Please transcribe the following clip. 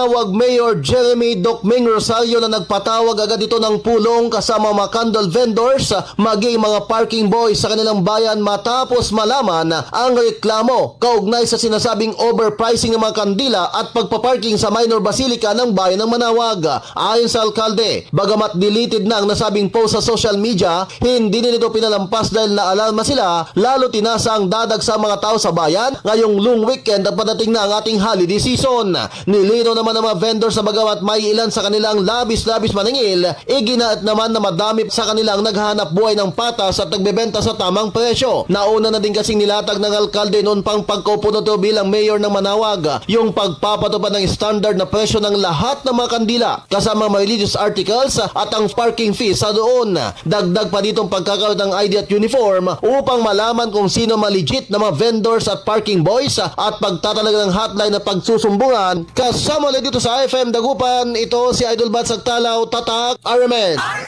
Tawag Mayor Jeremy Docming Rosario na nagpatawag agad ito ng pulong kasama mga candle vendors, maging mga parking boys sa kanilang bayan matapos malaman ang reklamo kaugnay sa sinasabing overpricing ng mga kandila at pagpaparking sa minor basilica ng bayan ng Manawag. Ayon sa alkalde, bagamat deleted na ang nasabing post sa social media, hindi nila ito pinalampas dahil naalarma sila lalo tinasa ang dadag sa mga tao sa bayan ngayong long weekend at padating na ang ating holiday season. Nilino naman ng mga vendors sa bagamat may ilan sa kanilang labis-labis maningil, iginaat naman na madami sa kanilang naghahanap buhay ng patas at nagbebenta sa tamang presyo. Nauna na din kasing nilatag ng alkalde noon pang pagkaupo nito bilang mayor ng Manawag, yung pagpapatupad ng standard na presyo ng lahat ng mga kandila kasama mga religious articles at ang parking fee sa doon. Dagdag pa dito ang pagkakaroon ng ID at uniform upang malaman kung sino mga legit na mga vendors at parking boys at pagtatalaga ng hotline na pagsusumbungan. Kasama dito sa FM Dagupan, ito si Idol Bat Sagtalaw, Tatak, RMN.